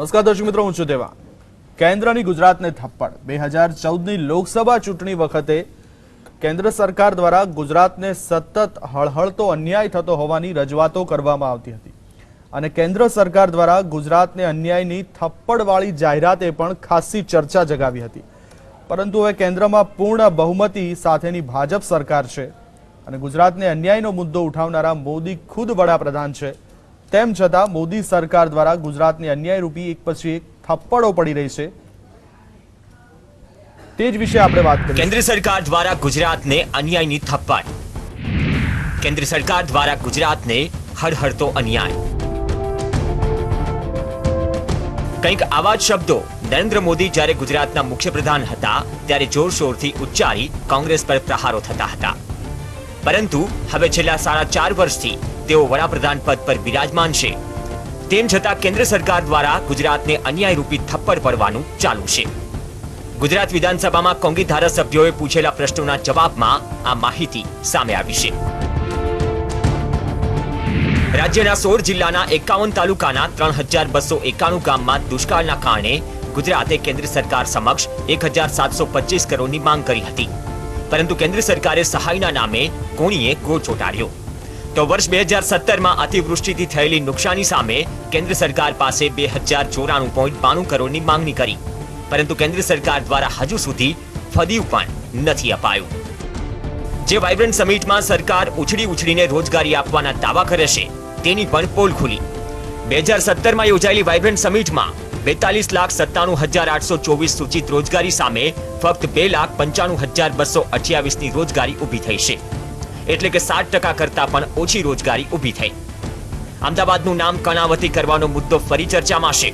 નમસ્કાર દર્શક મિત્રો, હું છું દેવા. કેન્દ્રની ગુજરાતને થપ્પડ. બે હજાર ચૌદની લોકસભા ચૂંટણી વખતે કેન્દ્ર સરકાર દ્વારા ગુજરાતને સતત હળહળતો અન્યાય થતો હોવાની રજૂઆતો કરવામાં આવતી હતી. અને કેન્દ્ર સરકાર દ્વારા ગુજરાતને અન્યાયની થપ્પડવાળી જાહેરાતે પણ ખાસી ચર્ચા જગાવી હતી. પરંતુ હવે કેન્દ્રમાં પૂર્ણ બહુમતી સાથેની ભાજપ સરકાર છે અને ગુજરાતને અન્યાયનો મુદ્દો ઉઠાવનારા મોદી ખુદ વડાપ્રધાન છે. તેમ છતાં મોદી સરકાર દ્વારા ગુજરાતને અન્યાય રૂપી એક પછી એક થપ્પડો પડી રહી છે. તે જ વિશે આપણે વાત કરીએ કેન્દ્ર સરકાર દ્વારા ગુજરાતને અન્યાયની થપ્પડ. કેન્દ્ર સરકાર દ્વારા ગુજરાતને હળહળતો અન્યાય. કંઈક આવા જ શબ્દો નરેન્દ્ર મોદી જ્યારે ગુજરાતના મુખ્યપ્રધાન હતા, ત્યારે જોરશોરથી ઉચ્ચારી કોંગ્રેસ પર પ્રહારો થતા હતા. પરંતુ હવે છેલ્લા સાડા ચાર વર્ષથી તેઓ વડાપ્રધાન પદ પર બિરાજમાન છે. તેમ છતાં કેન્દ્ર સરકાર દ્વારા ગુજરાતને અન્યાયરૂપી થપ્પડ પડવાનું ચાલુ છે. ગુજરાત વિધાનસભામાં કોંગી ધારાસભ્યોએ પૂછેલા પ્રશ્નોના જવાબમાં આ માહિતી સામે આવી છે. રાજ્યના સોળ જિલ્લાના એકાવન તાલુકાના ત્રણ હજાર બસો એકાણું ગામમાં દુષ્કાળના કારણે ગુજરાતે કેન્દ્ર સરકાર સમક્ષ એક હજાર સાતસો પચીસ કરોડની માંગ કરી હતી. પરંતુ કેન્દ્ર સરકારે સહાયના નામે કોણીએ ગોળ ચોટાડ્યો. તો વર્ષ બે હજાર સત્તરમાં અતિવૃષ્ટિથી થયેલી નુકસાની સામે કેન્દ્ર સરકાર પાસે બે હજાર ચોરાણું પોઈન્ટ બાણું કરોડની માંગણી કરી. પરંતુ કેન્દ્ર સરકાર દ્વારા હજુ સુધી ફદિયું પણ નથી અપાયું. જે વાઇબ્રન્ટ સમિટમાં સરકાર ઉછળી ઉછળીને રોજગારી આપવાના દાવા કરે છે તેની પણ પોલ ખુલી. બે હજાર સત્તરમાં યોજાયેલી વાઇબ્રન્ટ સમિટમાં બેતાલીસ લાખ સત્તાણું હજાર આઠસો ચોવીસ સૂચિત રોજગારી સામે ફક્ત બે લાખ પંચાણું હજાર બસો અઠ્યાવીસની રોજગારી ઊભી થઈ છે. એટલે કે સાત ટકા કરતા પણ ઓછી રોજગારી ઊભી થઈ. અમદાવાદનું નામ કર્ણાવતી કરવાનો મુદ્દો ફરી ચર્ચામાં છે.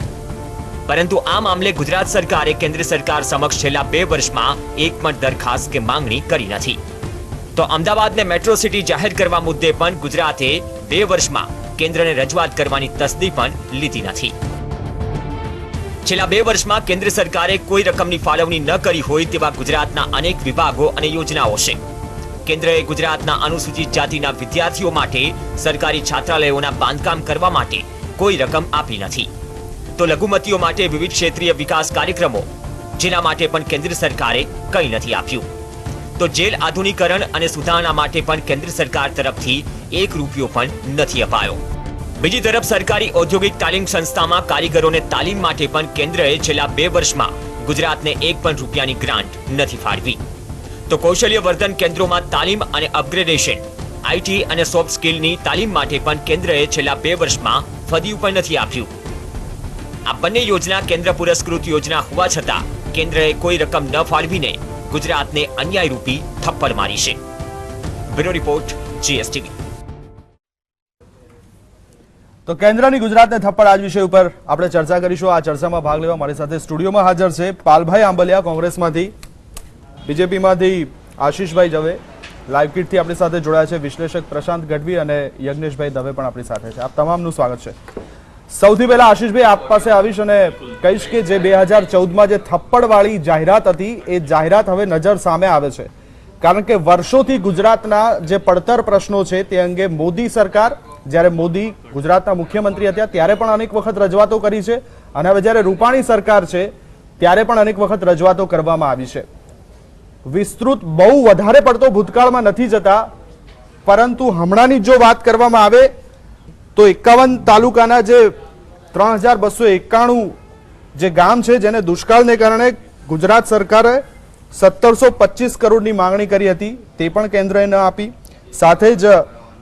પરંતુ આ મામલે ગુજરાત સરકારે કેન્દ્ર સરકાર સમક્ષ છેલ્લા બે વર્ષમાં એક પણ દરખાસ્ત કે માંગણી કરી નથી. તો અમદાવાદને મેટ્રો સિટી જાહેર કરવા મુદ્દે પણ ગુજરાતે બે વર્ષમાં કેન્દ્રને રજૂઆત કરવાની તસ્દી પણ લીધી નથી. છેલ્લા બે વર્ષમાં કેન્દ્ર સરકારે કોઈ રકમની ફાળવણી ન કરી હોય તેવા ગુજરાતના અનેક વિભાગો અને યોજનાઓ છે. કેન્દ્રએ ગુજરાતના અનુસૂચિત જાતિના વિદ્યાર્થીઓ માટે સરકારી છાત્રાલયોના બાંધકામ કરવા માટે કોઈ રકમ આપી નથી. તો લઘુમતીઓ માટે વિવિધ ક્ષેત્રીય વિકાસ કાર્યક્રમો, જેના માટે પણ કેન્દ્ર સરકારે કંઈ નથી આપ્યું. તો જેલ આધુનિકરણ અને સુધારણા માટે પણ કેન્દ્ર સરકાર તરફથી એક રૂપિયો પણ નથી અપાયો. બીજી તરફ સરકારી ઔદ્યોગિક તાલીમ સંસ્થામાં કારીગરોને તાલીમ માટે પણ કેન્દ્રએ છેલ્લા બે વર્ષમાં ગુજરાતને એક પણ રૂપિયાની ગ્રાન્ટ નથી ફાળવી. તો કૌશલ્ય વર્ધન કેન્દ્રોમાં તાલીમ અને અપગ્રેડેશન. આઈટી અને સોફ્ટ સ્કિલની તાલીમ માટે પણ કેન્દ્રએ છેલ્લા બે વર્ષમાં ફદિયું પણ નથી આપ્યું. આ બંને યોજના કેન્દ્ર પુરસ્કૃત યોજના હોવા છતાં કેન્દ્રએ કોઈ રકમ ન ફાળવીને ગુજરાતને અન્યાયરૂપી થપ્પડ મારી છે. Bureau report, GSTV. તો કેન્દ્રની ગુજરાતને થપ્પડ આજ વિષય ઉપર આપણે ચર્ચા કરીશું. આ ચર્ચામાં ભાગ લેવા મારી સાથે સ્ટુડિયોમાં હાજર છે પાલભાઈ આંબલિયા કોંગ્રેસમાંથી. બીજેપીમાંથી આશીષભાઈ જવે લાઈવ કીટથી આપણી સાથે જોડાયા છે. વિશ્લેષક પ્રશાંત ગઢવી અને યજ્ઞેશભાઈ દવે પણ આપણી સાથે છે. આપ તમામનું સ્વાગત છે. સૌથી પહેલા આશીષભાઈ આપ પાસે આવીશ અને કહીશ કે જે બે હજાર ચૌદમાં જે થપ્પડવાળી જાહેરાત હતી, એ જાહેરાત હવે નજર સામે આવે છે. કારણ કે વર્ષોથી ગુજરાતના જે પડતર પ્રશ્નો છે, તે અંગે મોદી સરકાર, જ્યારે મોદી ગુજરાતના મુખ્યમંત્રી હતા, ત્યારે પણ અનેક વખત રજૂઆતો કરી છે. અને હવે જ્યારે રૂપાણી સરકાર છે, ત્યારે પણ અનેક વખત રજૂઆતો કરવામાં આવી છે. વિસ્તૃત બહુ વધારે પડતો ભૂતકાળમાં નથી જતા, પરંતુ હમણાંની જો વાત કરવામાં આવે, તો એકાવન તાલુકાના જે ત્રણ હજાર બસો એકાણું જે ગામ છે, જેને દુષ્કાળને કારણે ગુજરાત સરકારે સત્તરસો પચીસ કરોડની માંગણી કરી હતી, તે પણ કેન્દ્રએ ન આપી. સાથે જ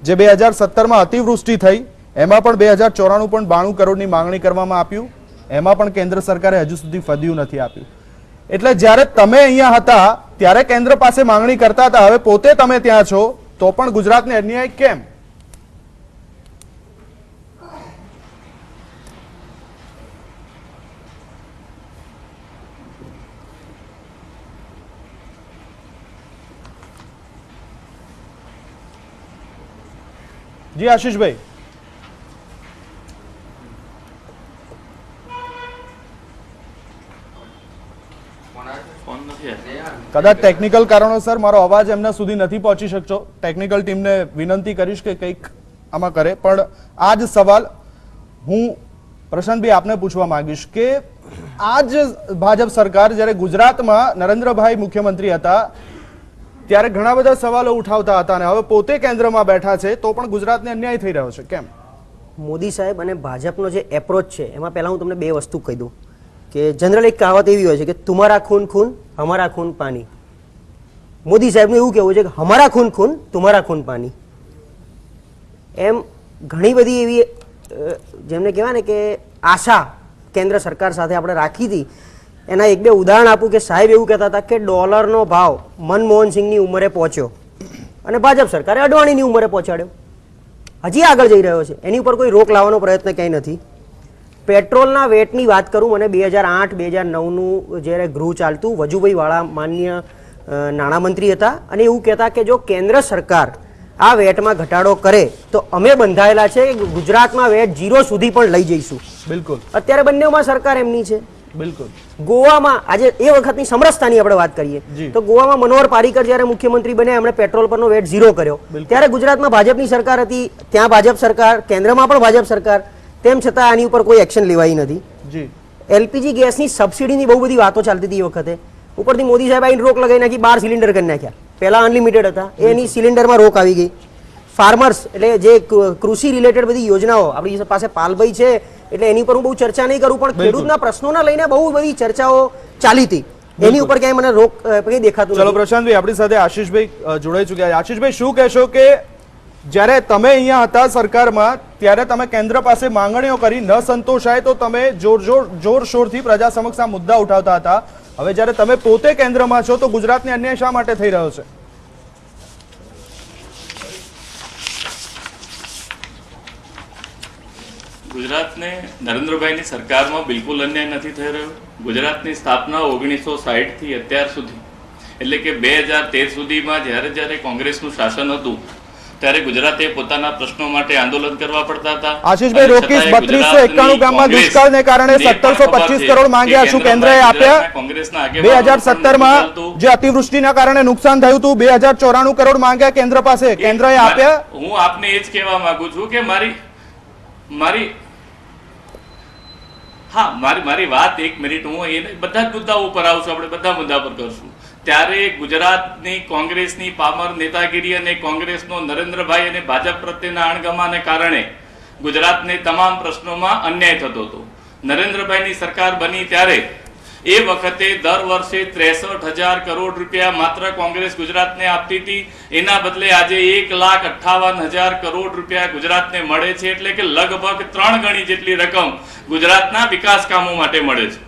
જે બે હજાર સત્તરમાં અતિવૃષ્ટિ થઈ, એમાં પણ બે હજાર ચોરાણું પણ બાણું કરોડની માંગણી કરવામાં આપ્યું એમાં પણ કેન્દ્ર સરકારે હજુ સુધી ફદ્યું નથી આપ્યું એટલે જ્યારે તમે અહીંયા હતા, ત્યારે કેન્દ્ર પાસે માંગણી કરતા હતા, હવે પોતે તમે ત્યાં છો, તો પણ ગુજરાતને અન્યાય કેમ? જી આશીષભાઈ ફોન નથી કદાચ ટેકનિકલ કારણોસર મારો અવાજ એમના સુધી નથી પહોંચી શકતો. ટેકનિકલ ટીમને વિનંતી કરીશ કે કંઈક આમાં કરે. પણ આ જ સવાલ હું પ્રશાંતભાઈ આપને પૂછવા માંગીશ કે આ જ ભાજપ સરકાર જ્યારે ગુજરાતમાં નરેન્દ્રભાઈ મુખ્યમંત્રી હતા, ત્યારે ઘણા બધા સવાલો ઉઠાવતા હતા અને હવે પોતે કેન્દ્રમાં બેઠા છે, તો પણ ગુજરાતને અન્યાય થઈ રહ્યો છે. કેમ? મોદી સાહેબ અને ભાજપનો જે એપ્રોચ છે, એમાં પહેલાં હું તમને બે વસ્તુ કહી દઉં. કે જનરલ એક કહાવત એવી હોય છે કે તુમારા ખૂન ખૂન, હમારા ખૂન પાણી મોદી સાહેબનું એવું કહેવું છે કે હમારા ખૂન ખૂન, તુમારા ખૂન પાણી એમ ઘણી બધી એવી જેમને કહેવાય ને કે આશા કેન્દ્ર સરકાર સાથે આપણે રાખી હતી, એના એક બે ઉદાહરણ આપું કે સાહેબ એવું કહેતા હતા કે ડોલરનો ભાવ મનમોહન સિંહની ઉંમરે પહોંચ્યો અને ભાજપ સરકારે અડવાણીની ઉંમરે પહોંચાડ્યો. હજી આગળ જઈ રહ્યો છે. એની ઉપર કોઈ રોક લાવવાનો પ્રયત્ન ક્યાંય નથી. પેટ્રોલના વેટની વાત કરું મને બે હજાર આઠ બે હજાર નવનું જ્યારે ગૃહ ચાલતું વજુભાઈ વાળા માન્ય નાણામંત્રી હતા અને એવું કહેતા કે જો કેન્દ્ર સરકાર આ વેટમાં ઘટાડો કરે તો અમે બંધાયેલા છે ગુજરાતમાં વેટ જીરો સુધી પણ લઈ જઈશું. બિલકુલ. અત્યારે બંનેમાં સરકાર એમની છે. બિલકુલ. ગોવામાં આજે એ વખતની સમરસતાની આપણે વાત કરીએ તો ગોવામાં મનોહર પારીકર જ્યારે મુખ્યમંત્રી બન્યા એમણે પેટ્રોલ પરનો વેટ ઝીરો કર્યો. ત્યારે ગુજરાતમાં ભાજપની સરકાર હતી ત્યાં ભાજપ સરકાર કેન્દ્રમાં પણ ભાજપ સરકાર. તેમ છતાં આની ઉપર કોઈ એક્શન લેવાઈ નથી. જી. એલપીજી ગેસની સબસિડીની બહુ બધી વાતો ચાલતી હતી એ વખતે. ઉપરથી મોદી સાહેબ આવીને રોક લગાવી નાખી બાર સિલિન્ડર કરી નાખ્યા. પહેલા અનલિમિટેડ હતા. એની સિલિન્ડરમાં રોક આવી ગઈ. ફાર્મર્સ એટલે જે કૃષિ રિલેટેડ બધી યોજનાઓ આપણી પાસે પાલભાઈ છે એટલે એની ઉપર હું બહુ ચર્ચા નહીં કરું પણ ખેડૂતના પ્રશ્નોના લઈને બહુ બધી ચર્ચાઓ ચાલી હતી. એની ઉપર ક્યાંય મને રોક કંઈ દેખાતું ચલો પ્રશાંતભાઈ આપણી સાથે આશીષભાઈ જોડાઈ ચુક્યા આશીષભાઈ શું કહેશો કે જ્યારે તમે અહીંયા હતા સરકારમાં, ત્યારે તમે કેન્દ્ર પાસે માંગણીઓ કરી ન સંતોષાય તો તમે જોર જોર જોરશોરથી પ્રજા સમક્ષ આ મુદ્દા ઉઠાવતા હતા. હવે જ્યારે તમે પોતે કેન્દ્રમાં છો તો ગુજરાતને અન્યાય શા માટે થઈ રહ્યો છે? ગુજરાતને નરેન્દ્રભાઈની સરકારમાં બિલકુલ અન્યાય નથી થઈ રહ્યો. ગુજરાતની સ્થાપના ઓગણીસો સાહીઠથી અત્યાર સુધી, એટલે કે બે હજાર તેર સુધીમાં જ્યારે જ્યારે કોંગ્રેસનું શાસન હતું ત્યારે ગુજરાતે પોતાના પ્રશ્નો માટે આંદોલન કરવા પડતા હતા. આશીષભાઈ રોકીસ બત્રીસો એકાણું ગામમાં દુષ્કાળને કારણે સત્તરસો પચીસ કરોડ માંગ્યા શું કેન્દ્રએ આપ્યા? કોંગ્રેસના બે હજાર સત્તરમાં જે અતિવૃષ્ટિના કારણે નુકસાન થયું હતું બે હજાર ચોરાણું કરોડ માંગ્યા કેન્દ્ર પાસે. કેન્દ્રએ આપ્યા? હું આપને એ જ કહેવા માંગુ છું કે મારી મારી હા મારી મારી વાત એક મિનિટ હું એ બધા જ મુદ્દાઓ ઉપર આવશું આપણે બધા મુદ્દા પર કરશું. ત્યારે ગુજરાતની કોંગ્રેસની પામર નેતાગીરી અને કોંગ્રેસનો નરેન્દ્રભાઈ અને ભાજપ પ્રત્યેના અણગમાને કારણે ગુજરાતને તમામ પ્રશ્નોમાં અન્યાય થતો હતો. નરેન્દ્રભાઈની સરકાર બની ત્યારે એ વખતે દર વર્ષે ત્રેસઠ હજાર કરોડ રૂપિયા માત્ર કોંગ્રેસ ગુજરાતને આપતી હતી. એના બદલે આજે એક લાખ અઠ્ઠાવન હજાર કરોડ રૂપિયા ગુજરાતને મળે છે. એટલે કે લગભગ ત્રણ ગણી જેટલી રકમ ગુજરાતના વિકાસ કામો માટે મળે છે.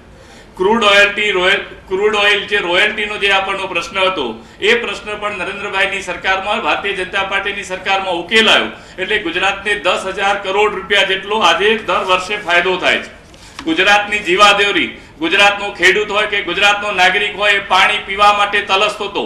ક્રૂડ ઓઇલથી રોયલ ક્રૂડ ઓઇલ જે રોયલ્ટીનો જે આપણનો પ્રશ્ન હતો, એ પ્રશ્ન પણ નરેન્દ્રભાઈની સરકારમાં, ભારતીય જનતા પાર્ટીની સરકારમાં ઉકેલાયો એટલે ગુજરાતને દસ હજાર કરોડ રૂપિયા જેટલો આજે દર વર્ષે ફાયદો થાય છે. ગુજરાતની જીવાદેવરી ગુજરાતનો ખેડૂત હોય કે ગુજરાતનો નાગરિક હોય, એ પાણી પીવા માટે તલસતો હતો.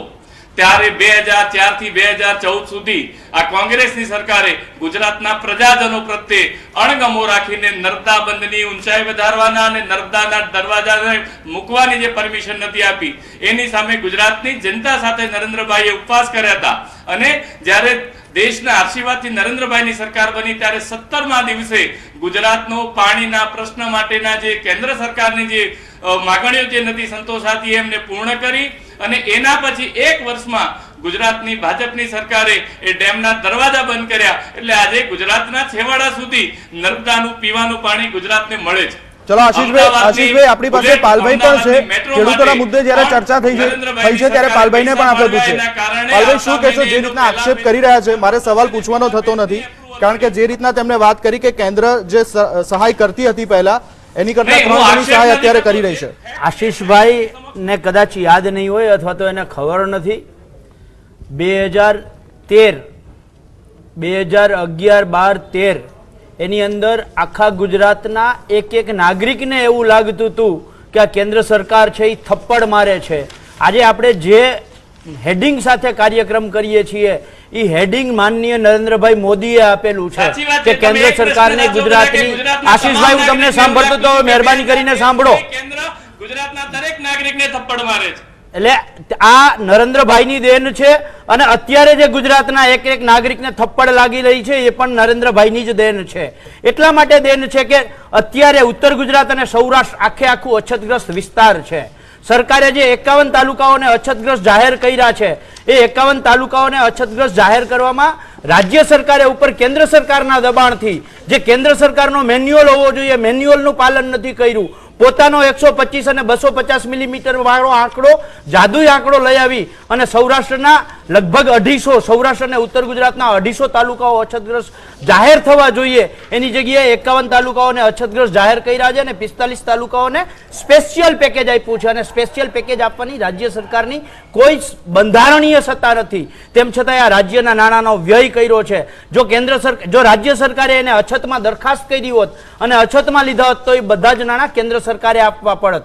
ત્યારે બે હજાર ચારથી બે હજાર ચૌદ સુધી આ કોંગ્રેસની સરકારે ગુજરાતના પ્રજાજનો પ્રત્યે અણગમો રાખીને નર્મદા બંધની ઊંચાઈ વધારવાના અને નર્મદાના દરવાજાને મૂકવાની જે પરમિશન નથી આપી, એની સામે ગુજરાતની જનતા સાથે નરેન્દ્રભાઈએ ઉપવાસ કર્યા હતા. અને જ્યારે દેશના આશીર્વાદથી નરેન્દ્રભાઈની સરકાર બની, ત્યારે સત્તરમા દિવસે ગુજરાતનો પાણીના પ્રશ્ન માટેના જે કેન્દ્ર સરકારની જે માગણીઓ જે નથી સંતોષાતી એમને પૂર્ણ કરી અને એના પછી એક વર્ષમાં ગુજરાતની ભાજપની સરકારે એ ડેમના દરવાજા બંધ કર્યા. એટલે આજે ગુજરાતના છેવાડા સુધી નર્મદાનું પીવાનું પાણી ગુજરાતને મળે છે. ચલો આશીષભાઈ આશીષભાઈ આપણી પાસે પાલભાઈ પણ છે. ખેડૂતોના મુદ્દે જયારે ચર્ચા થઈ છે થઈ છે ત્યારે પાલભાઈને પણ આપણે પૂછે પાલભાઈ શું કહેશો? જે રીતના આક્ષેપ કરી રહ્યા છે મારે સવાલ પૂછવાનો થતો નથી. કારણ કે જે રીતના તેમણે વાત કરી કે કેન્દ્ર જે સહાય કરતી હતી પહેલા એની કરતા હું ત્રણ ગણી સહાય અત્યારે કરી રહી છે. આશીષભાઈ ને કદાચ યાદ નહીં હોય અથવા તો એને ખબર નથી. બે હજાર તેર બે હજાર અગિયાર બાર તેર એની અંદર આખા ગુજરાતના એક એક નાગરિકને એવું લાગતું હતું કે આ કેન્દ્ર સરકાર છે એ થપ્પડ મારે છે. આજે આપણે જે હેડિંગ સાથે કાર્યક્રમ કરીએ છીએ. એ હેડિંગ માનનીય નરેન્દ્રભાઈ મોદીએ આપેલું છે કે કેન્દ્ર સરકારને ગુજરાતની આશીષભાઈ હું તમને સાંભળતો તો મહેરબાની કરીને સાંભળો. કેન્દ્ર ગુજરાતના દરેક નાગરિકને થપ્પડ મારે છે. એટલે આ નરેન્દ્રભાઈની દેન છે અને અત્યારે જે ગુજરાતના એક એક નાગરિકને થપ્પડ લાગી રહી છે એ પણ નરેન્દ્રભાઈની જ દેન છે. એટલા માટે દેન છે કે અત્યારે ઉત્તર ગુજરાત અને સૌરાષ્ટ્ર આખે આખું અછતગ્રસ્ત વિસ્તાર છે. સરકારે જે એકાવન તાલુકાઓને અછતગ્રસ્ત જાહેર કર્યા છે, એ એકાવન તાલુકાઓને અછતગ્રસ્ત જાહેર કરવામાં રાજ્ય સરકારે ઉપર કેન્દ્ર સરકારના દબાણથી, જે કેન્દ્ર સરકારનો મેન્યુઅલ હોવો જોઈએ, મેન્યુઅલનું પાલન નથી કર્યું પોતાનો એકસો પચીસ અને બસો પચાસ મિલીમીટર વાળો આંકડો, જાદુઈ આંકડો લઈ આવી અને સૌરાષ્ટ્રના લગભગ અઢીસો, સૌરાષ્ટ્ર અને ઉત્તર ગુજરાતના અઢીસો તાલુકાઓ અછતગ્રસ્ત જાહેર થવા જોઈએ. એની જગ્યાએ એકાવન તાલુકાઓને અછતગ્રસ્ત જાહેર કર્યા છે અને પિસ્તાલીસ તાલુકાઓને સ્પેશિયલ પેકેજ આપ્યું છે અને સ્પેશિયલ પેકેજ આપવાની રાજ્ય સરકારની કોઈ બંધારણીય સત્તા નથી. તેમ છતાં આ રાજ્યના નાણાંનો વ્યય કર્યો છે. જો કેન્દ્ર સરકાર જો રાજ્ય સરકારે એને અછતમાં દરખાસ્ત કરી હોત અને અછતમાં લીધા હોત તો એ બધા જ નાણાં કેન્દ્ર સરકારે આપવા પડત.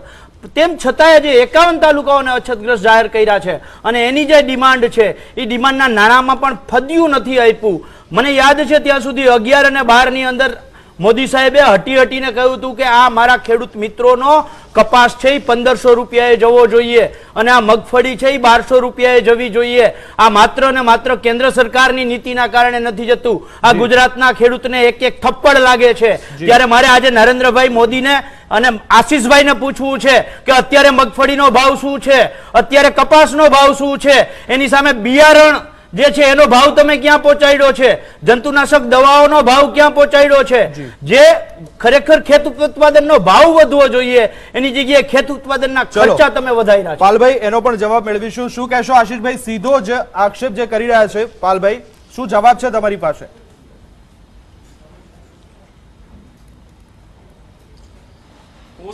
તેમ છતાંય જે એકાવન તાલુકાઓને અછતગ્રસ્ત જાહેર કર્યા છે અને એની જે ડિમાન્ડ છે એ ડિમાન્ડના નાણાંમાં પણ ફદ્યું નથી આપ્યું. મને યાદ છે ત્યાં સુધી અગિયાર અને બારની અંદર મોદી સાહેબે હટી હટીને કહ્યું હતું કે આ મારા ખેડૂત મિત્રોનો કપાસ છે એ પંદરસો રૂપિયાએ જવો જોઈએ અને આ મગફળી છે એ બારસો રૂપિયાએ જવી જોઈએ. આ માત્ર ને માત્ર કેન્દ્ર સરકારની નીતિના કારણે નથી જતું. આ ગુજરાતના ખેડૂતને એક એક થપ્પડ લાગે છે. ત્યારે મારે આજે નરેન્દ્રભાઈ મોદીને અને આશીષભાઈને પૂછવું છે કે અત્યારે મગફળીનો ભાવ શું છે? અત્યારે કપાસનો ભાવ શું છે? એની સામે બિયારણ જે છે એનો ભાવ તમે ક્યાં પહોંચાડ્યો છે? જંતુનાશક દવાઓનો ભાવ ક્યાં પહોંચાડ્યો છે? જે. ખરેખર ખેત ઉત્પાદનનો ભાવ વધવો જોઈએ એની જગ્યાએ ખેત ઉત્પાદનના. ખર્ચા તમે વધારી છે પાલભાઈ એનો પણ જવાબ મેળવીશું. શું કહેશો આશીષભાઈ? સીધો જ આક્ષેપ જે કરી રહ્યા છે. પાલભાઈ શું જવાબ છે તમારી પાસે?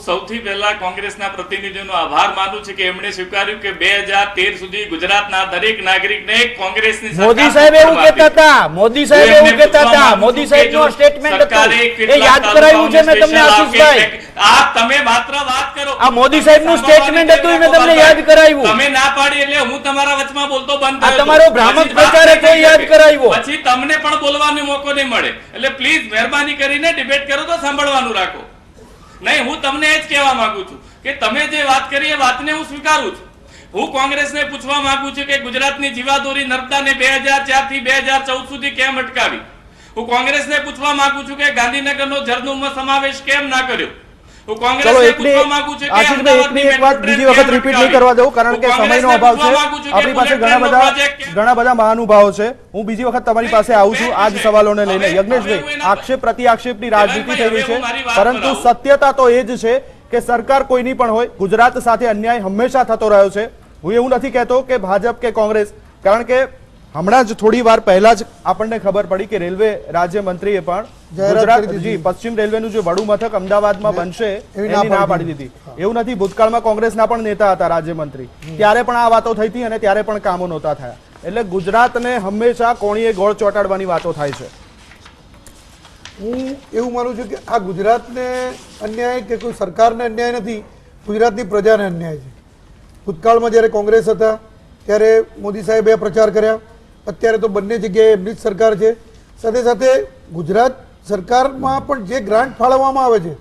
સૌથી પહેલા કોંગ્રેસના પ્રતિનિધિઓનો આભાર માનું છું કે એમણે સ્વીકાર્યું કે બે તેર સુધી ગુજરાતના દરેક નાગરિકને કોંગ્રેસની મોદી સાહેબ એવું કહેતા હતા. મોદી સાહેબ એવું કહેતા હતા. મોદી છું સાહેબનો સ્ટેટમેન્ટ હતું. એ યાદ કરાવ્યું છે મેં તમને આશીષભાઈ. આ તમે માત્ર વાત કરો. આ મોદી સાહેબનું statement હતું મેં તમને યાદ કરાવ્યું. તમે ના પાડી એટલે હું તમારા વચમાં બોલતો બંધ આ તમારો ભ્રામક પ્રચાર એ યાદ. કરાવ્યો. પછી તમને પણ બોલવાનો મોકો નહીં મળે. એટલે પ્લીઝ મહેરબાની કરીને ડિબેટ કરો તો સાંભળવાનું રાખો. નહીં, હું તમને એ જ કહેવા માંગુ છું કે તમે જે વાત કરી એ વાતને હું સ્વીકારું છું. હું કોંગ્રેસને પૂછવા માંગુ છું કે ગુજરાતની જીવાદોરી નર્મદાને બે હજાર ચારથી બે હજાર ચૌદ સુધી કેમ અટકાવી? હું કોંગ્રેસને પૂછવા માંગુ છું કે ગાંધીનગરનો જર્નુમાં સમાવેશ કેમ ના કર્યો? ચલો એકની આશીષભાઈ એકની એક વાત બીજી વખત રિપીટ નહીં કરવા દઉં કારણ કે સમયનો અભાવ છે. આપણી પાસે ઘણા બધા ઘણા બધા મહાનુભાવો છે. હું બીજી વખત તમારી પાસે આવું છું આ જ સવાલોને લઈને. યજ્ઞેશભાઈ આક્ષેપ પ્રતિ આક્ષેપની રાજનીતિ થઈ રહી છે. પરંતુ સત્યતા તો એ જ છે કે સરકાર કોઈની પણ હોય ગુજરાત સાથે અન્યાય હંમેશા થતો રહ્યો છે. હું એવું નથી કહેતો કે ભાજપ કે કોંગ્રેસ કારણ કે હમણાં જ થોડી વાર પહેલા જ આપણને ખબર પડી કે રેલવે રાજ્યમંત્રીએ પણ ગુજરાત જી પશ્ચિમ રેલવેનું જે વડું મથક અમદાવાદમાં બનશે એની ના પાડી દીધી. એવું નથી ભૂતકાળમાં કોંગ્રેસના પણ નેતા હતા રાજ્યમંત્રી. ત્યારે પણ આ વાતો થઈ હતી અને ત્યારે પણ કામો નહોતા થયા. એટલે ગુજરાતને હંમેશા કોણીએ ગોળ ચોટાડવાની વાતો થાય છે. હું એવું માનું છું કે આ ગુજરાતને અન્યાય કે કોઈ સરકારને અન્યાય નથી ગુજરાતની પ્રજાને અન્યાય છે. ભૂતકાળમાં જ્યારે કોંગ્રેસ હતા ત્યારે મોદી સાહેબે પ્રચાર કર્યા. અત્યારે તો બંને જગ્યાએ એમની જ સરકાર છે. સાથે સાથે ગુજરાત સરકારમાં પણ જે ગ્રાન્ટ ફાળવવામાં આવે છે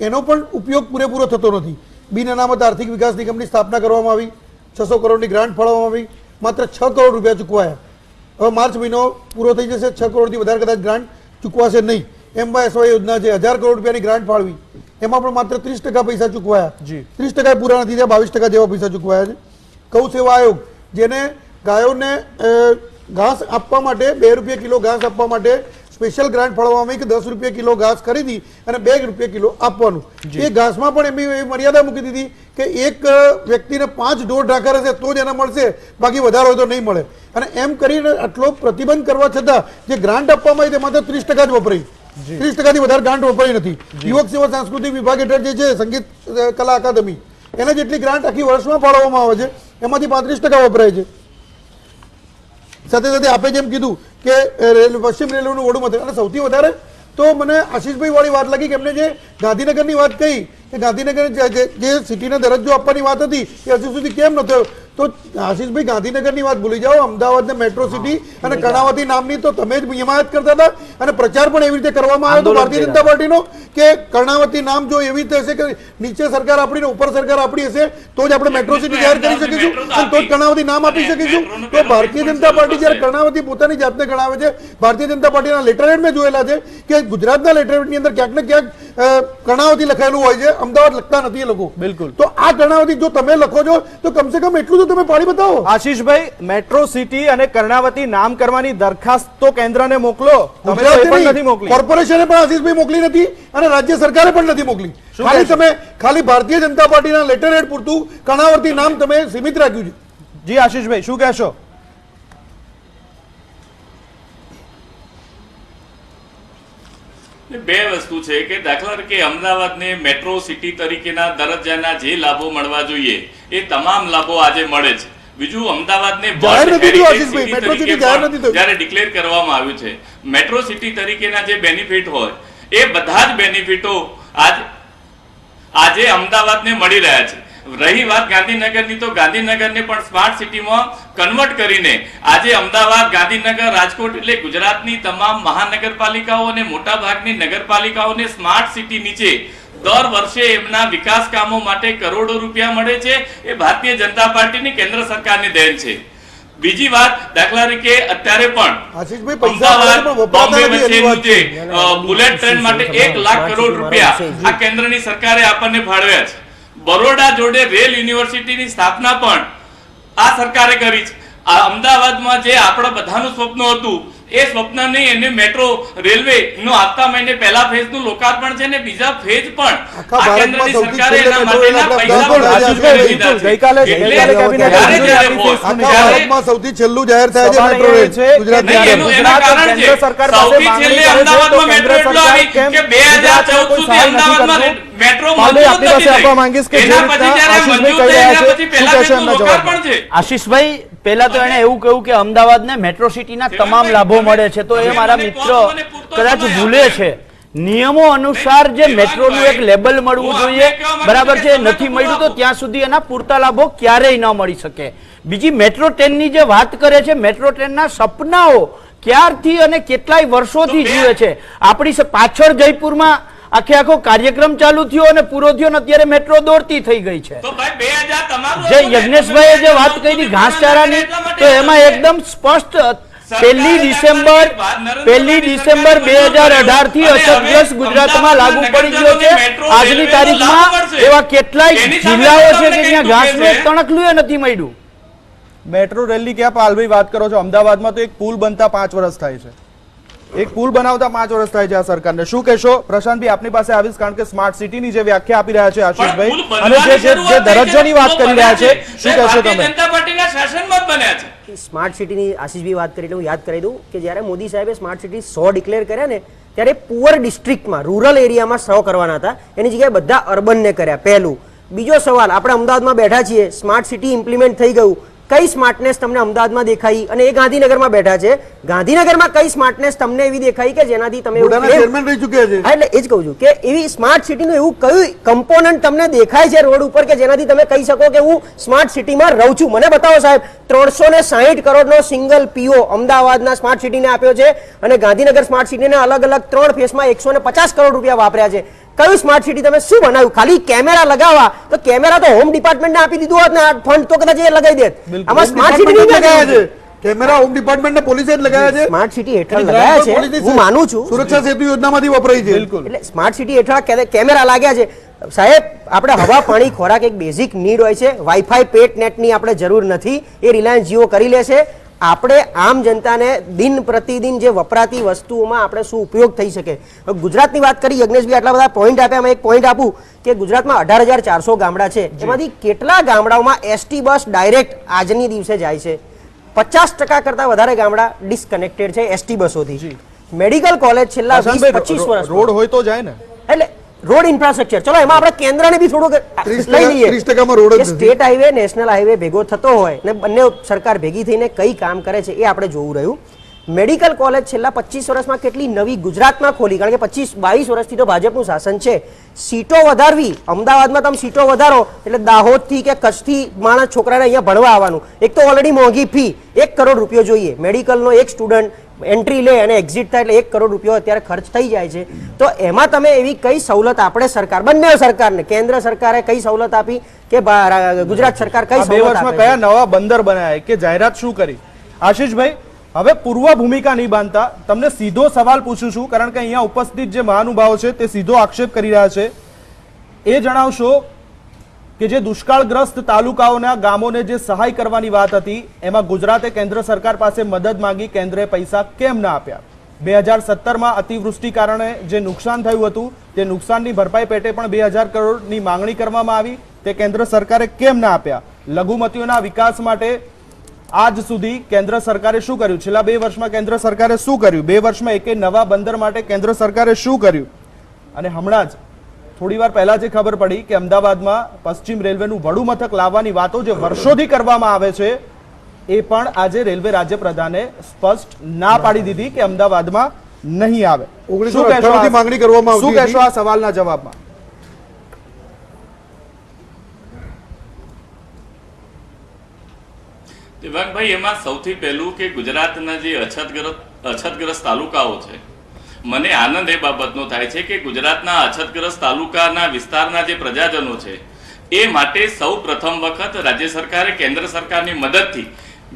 એનો પણ ઉપયોગ પૂરેપૂરો થતો નથી. બિન અનામત આર્થિક વિકાસ નિગમની સ્થાપના કરવામાં આવી છસો કરોડની ગ્રાન્ટ ફાળવવામાં આવી માત્ર છ કરોડ રૂપિયા ચૂકવાયા. હવે માર્ચ મહિનો પૂરો થઈ જશે છ કરોડથી વધારે કદાચ ગ્રાન્ટ ચૂકવાશે નહીં. એમ બાય એસવાય યોજના છે હજાર કરોડ રૂપિયાની ગ્રાન્ટ ફાળવી. એમાં પણ માત્ર ત્રીસ ટકા પૈસા ચૂકવાયા. જી. ત્રીસ ટકા પૂરા નથી થયા બાવીસ ટકા જેવા પૈસા ચૂકવાયા છે. કૌ સેવા આયોગ જેને ગાયોને ઘાસ આપવા માટે બે રૂપિયા કિલો ઘાસ આપવા માટે સ્પેશિયલ ગ્રાન્ટ ફાળવવામાં આવી કે દસ રૂપિયા કિલો ઘાસ ખરીદી અને બે રૂપિયા કિલો આપવાનું. એ ઘાસમાં પણ એમની મર્યાદા મૂકી દીધી કે એક વ્યક્તિને પાંચ ઢોર ઢાકર હશે તો જ એને મળશે બાકી વધારે હોય તો નહીં મળે. અને એમ કરીને આટલો પ્રતિબંધ કરવા છતાં જે ગ્રાન્ટ આપવામાં આવી તે માત્ર ત્રીસ ટકા જ વપરાઈ ત્રીસ ટકાથી વધારે ગ્રાન્ટ વપરાઈ નથી. યુવક સેવા સાંસ્કૃતિક વિભાગ હેઠળ જે છે સંગીત કલા અકાદમી એને જેટલી ગ્રાન્ટ આખી વર્ષમાં ફાળવવામાં આવે છે એમાંથી પાંત્રીસ ટકા વપરાય છે. સાથે સાથે આપે જેમ કીધું કે પશ્ચિમ રેલવેનું વડું મથક. અને સૌથી વધારે તો મને આશીષભાઈ વાળી વાત લાગી કે એમને જે ગાંધીનગરની વાત કહી, કે ગાંધીનગર જે- સિટીને દરજ્જો આપવાની વાત હતી, એ હજુ સુધી કેમ નતો તો આશીષભાઈ ગાંધીનગરની વાત ભૂલી જાઓ અમદાવાદને મેટ્રો સિટી અને કર્ણાવતી નામની તો તમે જ હિમાયત કરતા હતા અને પ્રચાર પણ એવી રીતે કરવામાં આવ્યો હતો ભારતીય જનતા પાર્ટીનો કે કર્ણાવતી નામ જો એવી રીતે હશે કે નીચે સરકાર આપણી ને ઉપર સરકાર આપણી હશે તો જ આપણે મેટ્રો સિટી જાહેર કરી શકીશું અને તો જ કર્ણાવતી નામ આપી શકીશું. તો ભારતીય જનતા પાર્ટી જ્યારે કર્ણાવતી પોતાની જાતને ગણાવે છે ભારતીય જનતા પાર્ટીના લેટરહેડ મેં જોયેલા છે કે ગુજરાતના લેટરહેડની અંદર ક્યાંક ને ક્યાંક કર્ણાવતી લખાયેલું હોય છે અમદાવાદ લખતા નથી એ લોકો. બિલકુલ. તો આ કર્ણાવતી જો તમે લખો છો તો કમસે કમ એટલું તો તમે પાડી બતાવો. આશીષભાઈ મેટ્રો સિટી અને કર્ણાવતી નામ કરવાની દરખાસ્ત તો કેન્દ્રને મોકલો. તમે પણ નથી મોકલી. કોર્પોરેશને પણ આશીષભાઈ મોકલી નથી અને રાજ્ય સરકારે પણ નથી મોકલી. ખાલી તમે ખાલી ભારતીય જનતા પાર્ટીના લેટર હેડ પૂરતું કર્ણાવતી નામ તમે સીમિત રાખ્યું છે. જી આશીષભાઈ શું કહેશો? બે વસ્તુ છે કે દાખલા તરીકે અમદાવાદને મેટ્રો સિટી તરીકેના દરજ્જાના જે લાભો મળવા જોઈએ એ તમામ લાભો આજે મળે છે. બીજું અમદાવાદને. જ્યારે ડિક્લેર કરવામાં આવ્યું છે. મેટ્રો સિટી તરીકેના જે બેનિફિટ હોય એ બધા જ બેનિફિટો આજ આજે અમદાવાદને મળી રહ્યા છે. રહી વાત ગાંધીનગરની તો ગાંધીનગરને પણ સ્માર્ટ સિટીમાં કન્વર્ટ કરીને આજે અમદાવાદ ગાંધીનગર રાજકોટ એટલે ગુજરાતની તમામ મહાનગરપાલિકાઓ અને મોટાભાગની નગરપાલિકાઓને સ્માર્ટ સિટી નીચે દર વર્ષે એમના વિકાસ કામો માટે કરોડો રૂપિયા મળે છે. એ ભારતીય જનતા પાર્ટીની કેન્દ્ર સરકારની દેન છે. બીજી વાત દાખલા તરીકે અત્યારે પણ અમદાવાદ બોમ્બે નથી એની વચ્ચે છે. બુલેટ ટ્રેન માટે એક લાખ કરોડ રૂપિયા આ કેન્દ્રની સરકારે આપણને ફાળવ્યા છે. બરોડા જોડે રેલ યુનિવર્સિટીની સ્થાપના પણ આ સરકારે કરી છે. આ અમદાવાદમાં જે આપણા બધાનું સ્વપ્ન હતું એ સ્વપ્ન નહીં એને મેટ્રો રેલવે નો આવતા મહિને પહેલા ફેઝનું લોકાર્પણ છે ને બીજા ફેઝ પણ આ કેન્દ્રની સૌથી સરકારે એના માટેના પૈસા પણ આશીષભાઈ, કરી દીધા છે. ગઈકાલે એટલે કેબિનેટ જ્યારે મંજૂરી જ્યારે આપી ફોર્સ- આખા ભારતમાં સૌથી છેલ્લું જાહેર થાય છે મેટ્રો રેલ છે ગુજરાતની અંદર. એના ગુજરાત કારણ કેન્દ્ર છે. સરકાર પાસે છેલ્લે અમદાવાદમાં મેટ્રો એટલો આવી કે 2014 સુધી અમદાવાદમાં મેટ્રો મંજૂર નથી આપવા માંગીશ કે જે રીતના પછી જ્યારે આશીષભાઈ મંજૂર કહી થઈ, રહ્યા છે, એના પછી શું પહેલા કહેશો ફેઝનું એમના લોકાર્પણ છે. આશીષભાઈ પહેલા તો એને એવું કહ્યું કે અમદાવાદને મેટ્રો સિટીના તમામ લાભો મળે છે તો એ મારા મિત્ર કદાચ ભૂલે છે. નિયમો અનુસાર જે મેટ્રોનું એક લેબલ મળવું જોઈએ બરાબર છે નથી મળ્યું તો ત્યાં સુધી એના પૂરતા લાભો ક્યારેય ન મળી શકે. બીજી મેટ્રો ટ્રેનની જે વાત કરે છે મેટ્રો ટ્રેનના સપનાઓ ક્યારથી અને કેટલાય વર્ષોથી જીવે છે. આપણી પાછળ જયપુરમાં આખે આખો કાર્યક્રમ ચાલુ થયો અને પૂરો થયો અને અત્યારે મેટ્રો દોડતી થઈ ગઈ છે. તો ભાઈ 2000 તમારું જે યજ્ઞેશભાઈ ને, યજ્ઞેશભાઈએ જે વાત કરી ઘાસચારાની તો એમાં એકદમ સ્પષ્ટ પહેલી ડિસેમ્બર પહેલી ડિસેમ્બર બે હજાર અઢારથી અસરગ્રસ્ત ગુજરાતમાં લાગુ પડી ગયો છે. આજની તારીખમાં એવા કેટલાય જિલ્લાઓ છે કે જ્યાં ઘાસનું તણકલું નથી મળ્યું. મેટ્રો રેલી ક્યાં પાલભાઈ વાત કરો છો? અમદાવાદમાં તો એક પુલ બનતા પાંચ વર્ષ થાય છે. એક પુલ બનાવતા પાંચ વર્ષ થાય છે આ સરકારને. શું કહેશો? પ્રશાંતભાઈ આપની પાસે આવીશ કારણ કે સ્માર્ટ સિટીની જે વ્યાખ્યા આપી રહ્યા છે આશીષભાઈ. અને જે જે દરજ્જાની વાત કરી રહ્યા છે શું કહેશો તમે? જનતા પાર્ટીના શાસનમાં બન્યા છે. સ્માર્ટ સિટીની આશીષભાઈ વાત કરી એટલે હું યાદ કરી દઉં કે જ્યારે મોદી સાહેબે સ્માર્ટ સિટી સો ડિક્લેર કર્યા ને ત્યારે પુઅર ડિસ્ટ્રિક્ટમાં રૂરલ એરિયામાં સો કરવાના હતા. એની જગ્યાએ બધા અર્બનને કર્યા. પહેલું. બીજો સવાલ આપણે અમદાવાદમાં બેઠા છીએ સ્માર્ટ સિટી ઇમ્પ્લિમેન્ટ થઈ ગયું. કઈ સ્માર્ટનેસ તમને અમદાવાદમાં દેખાઈ? અને એ ગાંધીનગરમાં બેઠા છે. ગાંધીનગરમાં કઈ સ્માર્ટનેસ તમને એવી દેખાઈ કે જેનાથી તમે એવું બુડાના claim- ચેરમેન રહી ચૂક્યા છે. એટલે એ જ કહું છું કે એવી સ્માર્ટ સિટીનું એવું કયું કમ્પોનન્ટ તમને દેખાય છે રોડ ઉપર કે જેનાથી તમે કહી શકો કે હું સ્માર્ટ સિટીમાં રહું છું? મને બતાવો સાહેબ ત્રણસો ને સાહીઠ કરોડનો સિંગલ પીઓ અમદાવાદના સ્માર્ટ સિટીને આપ્યો છે અને ગાંધીનગર સ્માર્ટ સિટીને અલગ અલગ ત્રણ ફેસમાં એકસો ને પચાસ કરોડ રૂપિયા વાપર્યા છે. કયું સ્માર્ટ સિટી તમે શું બનાવ્યું? ખાલી કેમેરા લગાવવા? તો કેમેરા તો હોમ ડિપાર્ટમેન્ટને આપી દીધું હોત ને આ ફંડ તો કદાચ એ લગાવી દેત. આમાં સ્માર્ટ સિટી નહીં લગાવ્યા? છે? કેમેરા હોમ ડિપાર્ટમેન્ટ ને પોલીસે જ લગાવ્યા છે? સ્માર્ટ સિટી હેઠળ લગાવ્યા છે? હું માનું છું. સુરક્ષા સેતુ યોજનામાંથી વપરાય છે. બિલકુલ. એટલે સ્માર્ટ સિટી હેઠળ કેમેરા લાગ્યા છે. સાહેબ આપણે હવા પાણી ખોરાક એક બેઝિક નીડ હોય છે. વાઈફાઈ પેટ નેટની આપણે જરૂર નથી. એ રિલાયન્સ જીઓ કરી લે છે. આપણે આમ જનતાને દિન પ્રતિદિન જે વપરાતી વસ્તુઓમાં આપણે શું ઉપયોગ થઈ શકે? ગુજરાતની વાત કરી યજ્ઞેશભાઈ આટલા બધા પોઈન્ટ આપ્યા મેં એક પોઈન્ટ આપું કે ગુજરાતમાં અઢાર હજાર ચારસો ગામડા છે. એમાંથી કેટલા ગામડાઓમાં એસટી બસ ડાયરેક્ટ આજની દિવસે જાય છે? પચાસ ટકા કરતા વધારે ગામડા ડિસ્કનેક્ટેડ છે એસટી બસોથી મેડિકલ કોલેજ છેલ્લા વીસ પચીસ વર્ષ રોડ હોય તો જાય ને. એટલે રોડ ઇન્ફ્રાસ્ટ્રક્ચર ચલો એમાં આપણે કેન્દ્રને બી થોડું લઈ લઈએ. ત્રીસ ટકામાં road. State highway national highway ભેગો થતો હોય ને બંને સરકાર ભેગી થઈને કઈ કામ કરે છે એ આપણે જોવું રહ્યું. મેડિકલ કોલેજ છેલ્લા પચીસ વર્ષમાં કેટલી નવી ગુજરાતમાં ખોલી? કારણ કે પચીસ બાવીસ વર્ષથી તો ભાજપનું શાસન છે. સીટો વધારવી અમદાવાદમાં તમે સીટો વધારો એટલે દાહોદથી કે કચ્છથી માણસ છોકરાને અહીંયા ભણવા આવવાનું. એક તો ઓલરેડી મોંઘી ફી એક કરોડ રૂપિયો જોઈએ. મેડિકલનો એક સ્ટુડન્ટ એન્ટ્રી લે અને એક્ઝિટ થાય એટલે એક કરોડ રૂપિયો અત્યારે ખર્ચ થઈ જાય છે. તો એમાં તમે એવી કઈ સવલત આપણે સરકાર બંને સરકારને કેન્દ્ર સરકારે કઈ સવલત આપી કે ગુજરાત સરકાર કઈ બે વર્ષમાં કયા નવા બંદર બનાયા? કે જાહેરાત શું કરી? આશીષભાઈ હવે પૂર્વ ભૂમિકા નહીં બાંધતા. તમને સીધો સવાલ પૂછું છું, કારણ કે અહીંયા ઉપસ્થિત જે મહાનુભાવો છે, તે સીધો આક્ષેપ કરી રહ્યા છે. એ જણાવશો કે જે દુષ્કાળગ્રસ્ત તાલુકાઓના ગામોને જે સહાય કરવાની વાત હતી, એમાં ગુજરાતે કેન્દ્ર સરકાર પાસે મદદ માંગી કેન્દ્રે પૈસા કેમ ના આપ્યા? બે હજાર સત્તરમાં અતિવૃષ્ટિ કારણે જે નુકસાન થયું હતું, તે નુકસાનની ભરપાઈ પેટે પણ બે હજાર કરોડની માંગણી કરવામાં આવી, તે કેન્દ્ર સરકારે કેમ ના આપ્યા? લઘુમતીઓના વિકાસ માટે આજ સુધી કેન્દ્ર સરકારે શું કર્યું? છેલ્લા બે વર્ષમાં કેન્દ્ર સરકારે શું કર્યું? બે વર્ષમાં એકે નવા બંદર માટે કેન્દ્ર સરકારે શું કર્યું? અને હમણાં જ થોડી વાર પહેલા જે ખબર પડી કે અમદાવાદમાં પશ્ચિમ રેલવેનું વડું મથક લાવવાની વાતો જે વર્ષોથી કરવામાં આવે છે એ પણ આજે રેલવે રાજ્ય પ્રધાને સ્પષ્ટ ના પાડી દીધી કે અમદાવાદમાં નહીં આવે. શું કહેશો આ સવાલના જવાબમાં? દિવાંગભાઈ એમાં સૌથી પહેલું કે ગુજરાતના જે અછતગ્રસ્ત અછતગ્રસ્ત તાલુકાઓ છે, મને આનંદ એ બાબતનો થાય છે કે ગુજરાતના અછતગ્રસ્ત તાલુકાના વિસ્તારના જે પ્રજાજનો છે, એ માટે સૌ પ્રથમ વખત રાજ્ય સરકારે કેન્દ્ર સરકારની મદદથી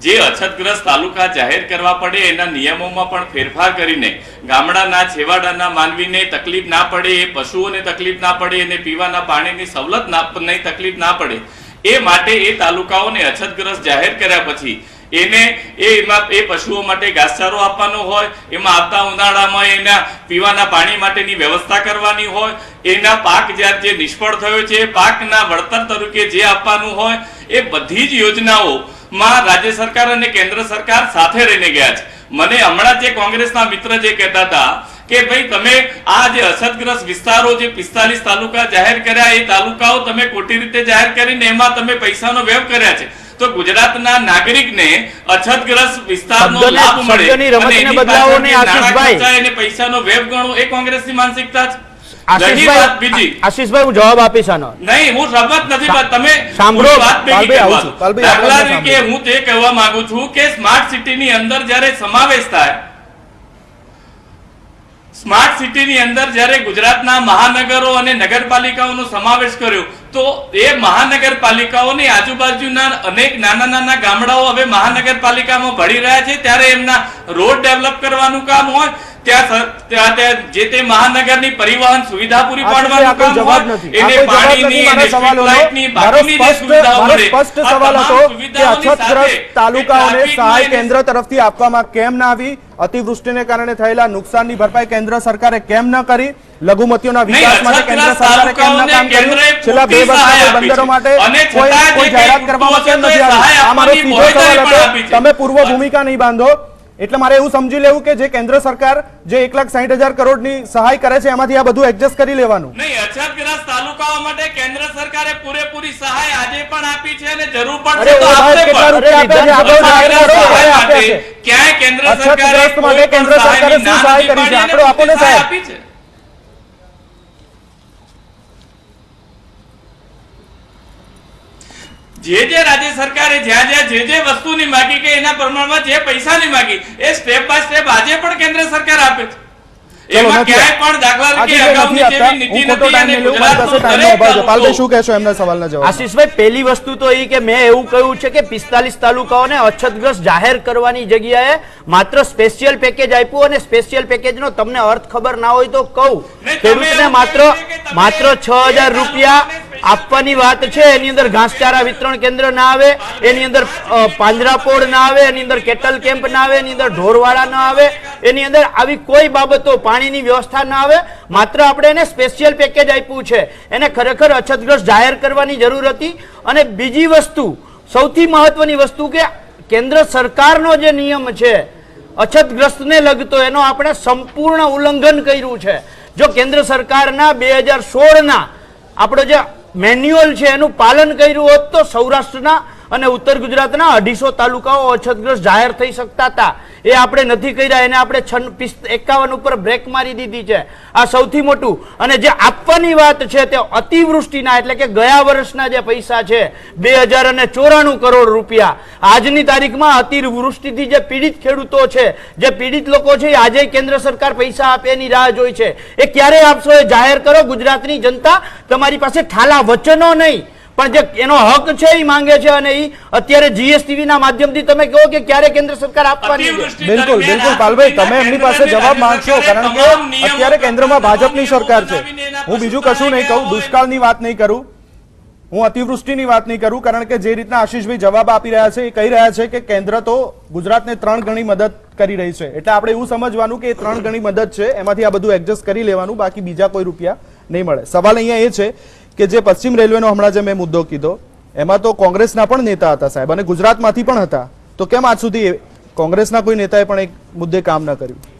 જે અછતગ્રસ્ત તાલુકા જાહેર કરવા પડે, એના નિયમોમાં પણ ફેરફાર કરીને ગામડાના, છેવાડાના માનવીને તકલીફ ના પડે, એ પશુઓને તકલીફ ના પડે, એને પીવાના પાણીની સવલત ના તકલીફ ના પડે એ માટે એ તાલુકાઓને અછતગ્રસ્ત જાહેર કર્યા પછી એને એમાં એ પશુઓ માટે ઘાસચારો આપવાનો હોય, એમાં આવતા ઉનાળામાં એના પીવાના પાણી માટેની વ્યવસ્થા કરવાની હોય, એના પાક જ્યાં જે નિષ્ફળ થયો છે પાકના વળતર તરીકે જે આપવાનું હોય, એ બધી જ યોજનાઓમાં રાજ્ય સરકાર અને કેન્દ્ર સરકાર સાથે રહીને ગયા છે. મને હમણાં જે કોંગ્રેસના મિત્ર જે કહેતા હતા કે ભાઈ તમે આ જે અસરગ્રસ્ત વિસ્તારો જે પિસ્તાલીસ તાલુકા જાહેર કર્યા એ તાલુકાઓ તમે ખોટી રીતે જાહેર કરીને એમાં તમે પૈસાનો વ્યવ કર્યા છે. તો ગુજરાતના નાગરિકને અછતગ્રસ્ત વિસ્તારનો લાભ મળે અને એની બદલાવો પાછળ નાણાં આશીષભાઈ. એને પૈસાનો વ્યય ગણો એ કોંગ્રેસની માનસિકતા છે. આશીષભાઈ હું જવાબ આપીશ આનો. નહીં હું રમત નથી તમે સાંભળો, વાત દાખલા તરીકે હું તે કહેવા માંગુ છું કે સ્માર્ટ સિટીની અંદર જ્યારે સમાવેશ થાય સ્માર્ટ સિટીની અંદર જ્યારે ગુજરાતના મહાનગરો અને નગરપાલિકાઓનો સમાવેશ કર્યો, તો એ મહાનગરપાલિકાઓની આજુબાજુના અનેક નાના નાના ગામડાઓ હવે મહાનગરપાલિકામાં ભળી રહ્યા છે. ત્યારે એમના રોડ ડેવલપ કરવાનું કામ હોય ત્યાં જે તે મહાનગરની પરિવહન સુવિધા પૂરી પાડવાનું કામ જવાબ નથી. એને પાણીની નથી. મારા એને સવાલોનો. street lightની, મારો બાકીની જે સુવિધાઓ મળે. સ્પષ્ટ સવાલ હતો કે અછતગ્રસ્ત તાલુકાઓને સહાય કેન્દ્ર તરફથી આપવામાં કેમ ના આવી? અતિવૃષ્ટિને કારણે થયેલા નુકસાનની ભરપાઈ કેન્દ્ર સરકારે કેમ ન કરી? લઘુમતીઓના વિકાસ માટે કેન્દ્ર સરકારે કેમ ન કામ કર્યું? છેલ્લા બે વર્ષમાં બંદરો માટે કોઈ કોઈ જાહેરાત કરવામાં કેમ નથી આવી? આ મારો સીધો સવાલ હતો. તમે પૂર્વ ભૂમિકા નહીં બાંધો. એટલે મારે એવું સમજી લેવું કે જે કેન્દ્ર સરકાર જે એક લાખ સાહીઠ હજાર કરોડની સહાય કરે છે એમાંથી આ બધું એડજસ્ટ કરી લેવાનું નહીં અછતગ્રસ્ત તાલુકાઓ માટે કેન્દ્ર સરકારે પૂરેપૂરી સહાય આજે પણ આપી છે અને જરૂર પડશે તો આપશે પણ. ક્યાંય કેન્દ્ર સરકારે માટે કેન્દ્ર સરકારે શું સહાય કરી છે? આંકડો આપો ને સાહેબ. આપી છે. જે જે રાજ્ય સરકારે જ્યાં જ્યાં જે જે વસ્તુની માગી કે એના પ્રમાણમાં જે પૈસાની માગી, એ સ્ટેપ બાય સ્ટેપ આજે પણ કેન્દ્ર સરકાર આપે છે. એમાં ક્યાંય પણ દાખલા તરીકે અગાઉની જેવી નીતિ નથી અને નહીં લઉં મારી પાસે ગુજરાતનો ટાઈમનો દરેક અભાવ છે પાલભાઈ તાલુકો શું કહેશો એમના સવાલના જવાબ? આશીષભાઈ પહેલી વસ્તુ તો એ કે મેં એવું કહ્યું છે કે પિસ્તાલીસ તાલુકાઓને અછતગ્રસ્ત જાહેર કરવાની જગ્યાએ માત્ર સ્પેશિયલ પેકેજ આપ્યું અને સ્પેશિયલ પેકેજનો તમને અર્થ ખબર ના હોય તો કહું. ખેડૂતને માત્ર માત્ર છ હજાર રૂપિયા આપવાની વાત છે એની અંદર ઘાસચારા વિતરણ કેન્દ્ર ના આવે એની અંદર પાંજરાપોળ ના આવે એની અંદર કેટલ કેમ્પ ના આવે એની અંદર ઢોરવાળા ના આવે એની અંદર આવી કોઈ બાબતો પાણીની વ્યવસ્થા ના આવે, માત્ર આપણે એને સ્પેશિયલ પેકેજ આપ્યું છે. એને ખરેખર અછતગ્રસ્ત જાહેર કરવાની જરૂર હતી. અને બીજી વસ્તુ, સૌથી મહત્વની વસ્તુ કે કેન્દ્ર સરકારનો જે નિયમ છે, અછતગ્રસ્તને લગતો એનો આપણે સંપૂર્ણ ઉલ્લંઘન કર્યું છે. જો કેન્દ્ર સરકારના બે હજાર સોળના આપણો જે મેન્યુઅલ છે એનું પાલન કર્યું હોત તો સૌરાષ્ટ્રના અને ઉત્તર ગુજરાતના અઢીસો તાલુકાઓ અછતગ્રસ્ત જાહેર થઈ શકતા હતા. એ આપણે નથી કર્યા, એને આપણે છન એકાવન ઉપર બ્રેક મારી દીધી છે. આ સૌથી મોટું અને જે આપવાની વાત છે તે અતિવૃષ્ટિના, એટલે કે ગયા વર્ષના જે પૈસા છે, બે હજાર અને ચોરાણું કરોડ રૂપિયા. આજની તારીખમાં અતિવૃષ્ટિથી જે પીડિત ખેડૂતો છે, જે પીડિત લોકો છે આજે કેન્દ્ર સરકાર પૈસા આપે એની રાહ જોઈ છે. એ ક્યારે આપશો એ જાહેર કરો, ગુજરાતની જનતા તમારી પાસે ઠાલા વચનો નહીં. પણ જે એનો હક છે એ માંગે છે અને એ અત્યારે જીએસટીવી ના માધ્યમથી તમે કહો કે ક્યારે કેન્દ્ર સરકાર આપવાની છે? બિલકુલ બિલકુલ પાલભાઈ તમે એમની પાસે જવાબ માંગશો કારણ કે અત્યારે કેન્દ્રમાં ભાજપની સરકાર છે. હું બીજું કશું નહીં કહું દુષ્કાળની વાત નહીં કરું. હું અતિવૃષ્ટિની વાત નહીં કરું કારણ કે જે રીતના આશીષભાઈ જવાબ આપી રહ્યા છે એ કહી રહ્યા છે કે કેન્દ્ર તો ગુજરાતને ત્રણ ગણી મદદ કરી રહી છે. એટલે આપણે એવું સમજવાનું કે એ ત્રણ ગણી મદદ છે એમાંથી આ બધું એડજસ્ટ કરી લેવાનું બાકી બીજા કોઈ રૂપિયા નહીં મળે. સવાલ અહીંયા એ છે કે જે પશ્ચિમ રેલવેનો હમણાં જે મેં મુદ્દો કીધો, એમાં તો કોંગ્રેસના પણ નેતા હતા સાહેબ, અને ગુજરાતમાંથી પણ હતા. તો કેમ આજ સુધી કોંગ્રેસના કોઈ નેતાએ પણ એક મુદ્દે કામ ન કર્યું?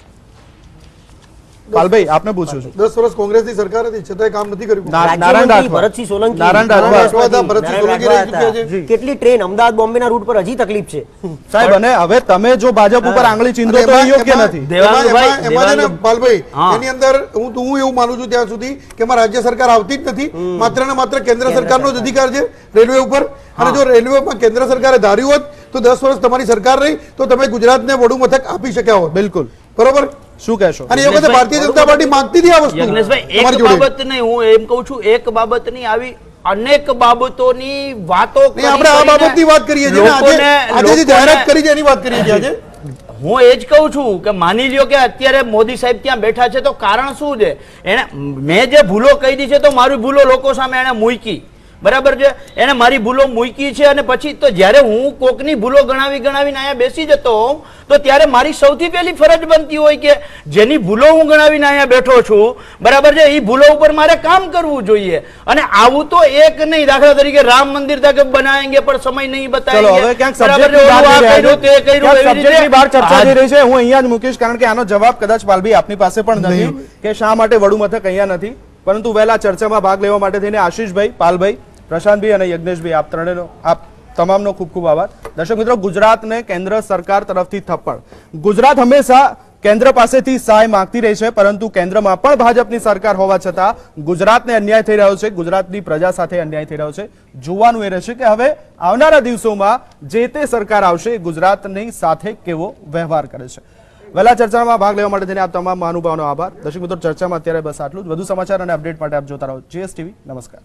પાલભાઈ આપને પૂછું છું. દસ વર્ષ કોંગ્રેસની સરકાર હતી છતાંય કામ નથી કર્યું. નારાયણ ભરતસિંહ સોલંકી નારાયણ ભરતસિંહ સોલંકી. કેટલી ટ્રેન અમદાવાદ બોમ્બેના રૂટ પર હજી તકલીફ છે. સાહેબ અને હવે તમે જો ભાજપ ઉપર આંગળી ચીંધો તો યોગ્ય નથી. ને પાલભાઈ એની અંદર હું તો હું એવું માનું છું ત્યાં સુધી કે માં રાજ્ય સરકાર આવતી જ નથી. માત્ર ને માત્ર કેન્દ્ર સરકારનો જ અધિકાર છે રેલવે ઉપર. અને જો રેલવેમાં કેન્દ્ર સરકારે ધાર્યું હોત તો દસ વર્ષ તમારી સરકાર રહી તો તમે ગુજરાતને વડું મથક આપી શક્યા હોત. બિલકુલ. બરોબર? શું કહેશો? અને એ વખતે ભારતીય જનતા પાર્ટી માંગતી હતી આ વસ્તુ. યજ્ઞેશભાઈ એક બાબત નહીં હું એમ કહું છું એક બાબત નહીં આવી અનેક બાબતોની વાતો આપણે આ બાબતની વાત કરીએ છીએ આજે આજે જે જાહેરાત કરી છે એની વાત કરીએ છીએ આજે. હું એ જ કહું છું કે માની લ્યો કે અત્યારે મોદી સાહેબ ત્યાં બેઠા છે તો કારણ શું છે? એને મેં જે ભૂલો કહી દી છે તો મારી ભૂલો લોકો સામે એને મૂકી. બરાબર છે? એને મારી ભૂલો મૂકી છે અને પછી તો જ્યારે હું કોકની ભૂલો ગણાવી ગણાવીને અહીંયા બેસી જતો હોઉં તો ત્યારે મારી સૌથી પહેલી ફરજ બનતી હોય કે જેની ભૂલો હું ગણાવીને અહીંયા બેઠો છું બરાબર છે? એ ભૂલો ઉપર મારે કામ કરવું જોઈએ. અને આવું તો એક નહીં. દાખલા તરીકે રામ મંદિર તક બનાવેંગે પણ સમય નહીં બતાવેંગે. હું. અહીંયા જ મૂકીશ કારણ કે આનો જવાબ કદાચ પાલભાઈ આપની પાસે પણ નથી કે શા માટે વડુ મથક અહીંયા નથી. પરંતુ વહેલા ચર્ચામાં ભાગ લેવા માટે થઈને આશીષભાઈ પાલભાઈ પ્રશાંતભાઈ અને યજ્ઞેશભાઈ, આપ ત્રણેયનો આપ તમામનો ખૂબ ખૂબ આભાર. દર્શક મિત્રો, ગુજરાતને કેન્દ્ર સરકાર તરફથી થપ્પડ. ગુજરાત હંમેશા કેન્દ્ર પાસેથી સહાય માંગતી રહી છે, પરંતુ કેન્દ્રમાં પણ ભાજપની સરકાર હોવા છતાં ગુજરાતને અન્યાય થઈ રહ્યો છે, ગુજરાતની પ્રજા સાથે અન્યાય થઈ રહ્યો છે. જોવાનું એ રહેશે કે હવે આવનારા દિવસોમાં જે તે સરકાર આવશે, એ ગુજરાતની સાથે કેવો વ્યવહાર કરે છે. વહેલા ચર્ચામાં ભાગ લેવા માટે થઈને આપ તમામ મહાનુભાવનો આભાર. દર્શક મિત્રો, ચર્ચામાં અત્યારે બસ આટલું જ. વધુ સમાચાર અને અપડેટ માટે આપ જોતા રહો. જીએસટીવી નમસ્કાર.